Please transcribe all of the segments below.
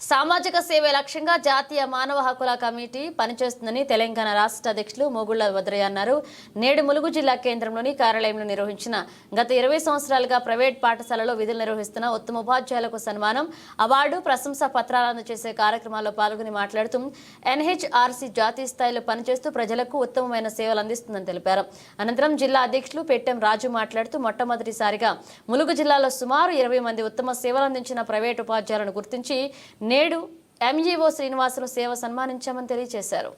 సామాజిక సేవ లక్ష్యంగా జాతీయ మానవ హక్కుల కమిటీ పనిచేస్తుందని తెలంగాణ రాష్ట్ర అధ్యక్షులు మోగుళ్ళ భద్రయ్య అన్నారు. నేడు ములుగు జిల్లా కేంద్రంలోని కార్యాలయంలో నిర్వహించిన గత ఇరవై సంవత్సరాలుగా ప్రైవేట్ పాఠశాలలో విధులు నిర్వహిస్తున్న ఉత్తమ ఉపాధ్యాయులకు సన్మానం అవార్డు ప్రశంసా పత్రాలు అందజేసే కార్యక్రమాల్లో పాల్గొని మాట్లాడుతూ ఎన్హెచ్ఆర్సీ జాతీయ స్థాయిలో పనిచేస్తూ ప్రజలకు ఉత్తమమైన సేవలు అందిస్తుందని తెలిపారు. అనంతరం జిల్లా అధ్యక్షులు పెట్టెం రాజు మాట్లాడుతూ మొట్టమొదటిసారిగా ములుగు జిల్లాలో సుమారు ఇరవై మంది ఉత్తమ సేవలు అందించిన ప్రైవేట్ ఉపాధ్యాయులను గుర్తించి నేడు ఎంఈఓ శ్రీనివాసులు సేవ సన్మానించామని తెలియజేశారు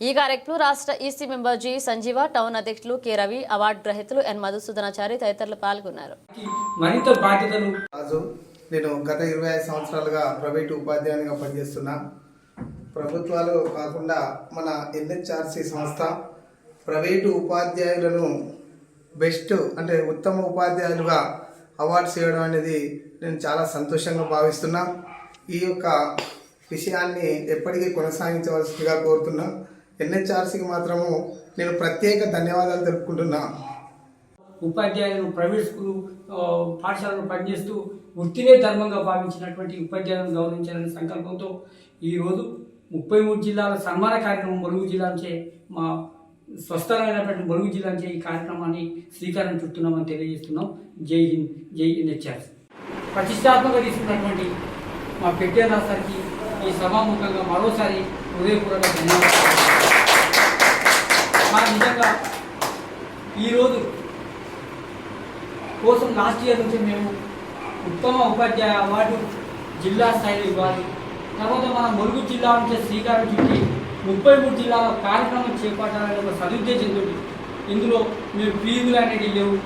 ఈ కార్యక్రమంలో రాష్ట్ర EC member G Sanjeeva town అధ్యక్షులు కె రవి అవార్డు గ్రహీతలు ఎన్ మధుసూదనాచారి తదితరులు పాల్గొన్నారు. నేను గత ఇరవై ఐదు సంవత్సరాలుగా ప్రైవేటు ఉపాధ్యాయునిగా పనిచేస్తున్నా. ప్రభుత్వాలు కాకుండా మన ఎన్హెచ్ఆర్సి సంస్థ ప్రైవేటు ఉపాధ్యాయులను బెస్ట్ అంటే ఉత్తమ ఉపాధ్యాయులుగా అవార్డ్స్ చేయడం అనేది నేను చాలా సంతోషంగా భావిస్తున్నా. ఈ యొక్క విషయాన్ని ఎప్పటికీ కొనసాగించవలసిందిగా కోరుతున్నా. ఎన్హెచ్ఆర్సీకి మాత్రము నేను ప్రత్యేక ధన్యవాదాలు తెలుపుకుంటున్నా. ఉపాధ్యాయులు ప్రైవేట్ స్కూల్ పాఠశాలను పాఠశాలలో పనిచేస్తూ వృత్తినే ధర్మంగా భావించినటువంటి ఉపాధ్యాయులను గౌరవించాలనే సంకల్పంతో ఈరోజు ముప్పై మూడు జిల్లాల సన్మాన కార్యక్రమం ములుగు జిల్లాంచే మా స్వస్థలమైనటువంటి మురుగు జిల్లా ఈ కార్యక్రమాన్ని శ్రీకారం చుడుతున్నామని తెలియజేస్తున్నాం. జై హింద్ జై ఎన్హెచ్ఆర్. ప్రతిష్టాత్మకంగా తీసుకున్నటువంటి మా పెట్టే రాష్ట్రానికి ఈ సభాముఖంగా మరోసారి హృదయపూర్వక ధన్యవాదాలు. మా నిజంగా ఈరోజు కోసం లాస్ట్ ఇయర్ నుంచి మేము ఉత్తమ ఉపాధ్యాయ అవార్డు జిల్లా స్థాయిలో ఇవ్వాలి. తర్వాత మన ములుగు జిల్లా నుంచి శ్రీకారం చుట్టి ముప్పై మూడు జిల్లాల కార్యక్రమం చేపట్టాలనే ఒక సదుద్దేశంతో ఇందులో మేము ఫీజులు అనేవి లేవు.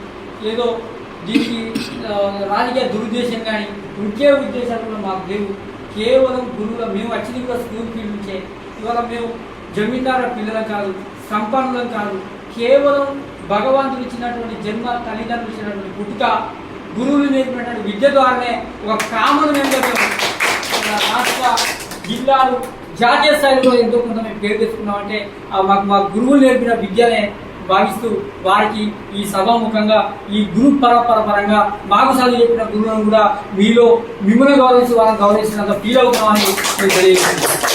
ఏదో దీనికి రాజకీయ దురుద్దేశం కానీ ఇంకే ఉద్దేశాలు కూడా మాకు లేవు. కేవలం గురువుల మేము వచ్చింది కూడా స్కూల్ ఫీల్డ్ నుంచే. ఇవాళ మేము జమీందారు పిల్లలం కాదు సంపన్నులం కాదు. కేవలం భగవంతుడు ఇచ్చినటువంటి జన్మ తల్లిదండ్రులు ఇచ్చినటువంటి పుట్టుక గురువులు నేర్పినటువంటి విద్య ద్వారానే ఒక కామన్ మెంబర్ జిల్లాలు జాతీయ స్థాయిలో ఎంతో కొంత మేము పేరు తెచ్చుకున్నామంటే ఆ మాకు మా గురువులు నేర్పిన విద్యనే భావిస్తూ వారికి ఈ సభాముఖంగా ఈ గురు పరంపర పరంగా మాకు చదువు చెప్పిన గురువులను కూడా మీలో మిమ్మల్ని గౌరవించి వారిని గౌరవించినంత ఫీల్ అవుతామని మేము తెలియజేస్తున్నాం